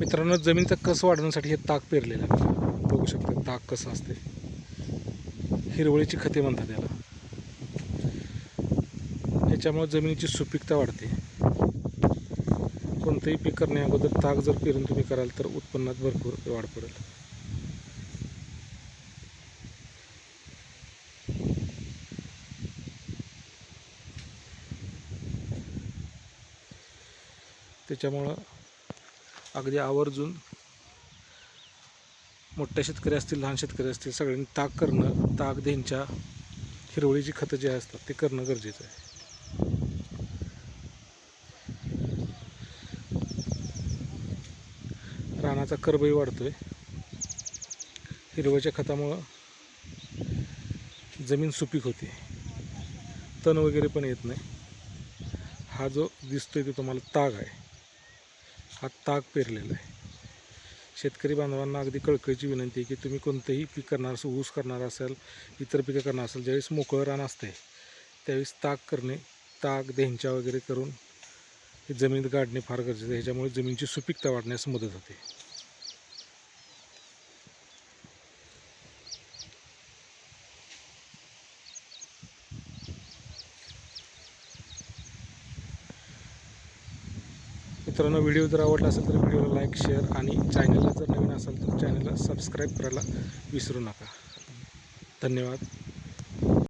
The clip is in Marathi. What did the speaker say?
मित्रांनो जमिनीचा कस वाढवण्यासाठी हे ताक पेरलेलं आहे. बघू शकता ताक कसं असते. हिरवळीची खते म्हणतात याला. ह्याच्यामुळे जमिनीची सुपीकता वाढते. कोणतंही पीक करण्या अगोदर ताक जर पेरून तुम्ही कराल तर उत्पन्नात भरपूर वाढ पडेल. त्याच्यामुळं अगदी आवर्जून मोठ्या शेतकरी असतील लहान शेतकरी असतील सगळ्यांनी ताक करणं ताक त्यांच्या हिरवळीची खतं जे असतात ते करणं गरजेचं आहे. रानाचा कर्बही वाढतोय. हिरवळीच्या खतामुळं जमीन सुपीक होते. तण वगैरे पण येत नाही. हा जो दिसतोय तो तुम्हाला ताग आहे. हा ताग पेरलेला आहे. शेतकरी बांधवांना अगदी कळकळीची विनंती आहे की तुम्ही कोणतंही पीक करणार असं ऊस करणार असेल इतर पिकं करणार असेल ज्यावेळेस मोकळं रान असते त्यावेळेस ताक करणे ताक देहंच्या वगैरे करून हे जमिनीत गाडणे फार गरजेचं आहे. ह्याच्यामुळे जमिनीची सुपीकता वाढण्यास मदत होते. मित्रांनो व्हिडिओ जर आवडला असेल तर व्हिडिओला लाईक शेअर आणि चॅनलला जर नवीन असाल तर चॅनलला सबस्क्राईब करायला विसरू नका. धन्यवाद.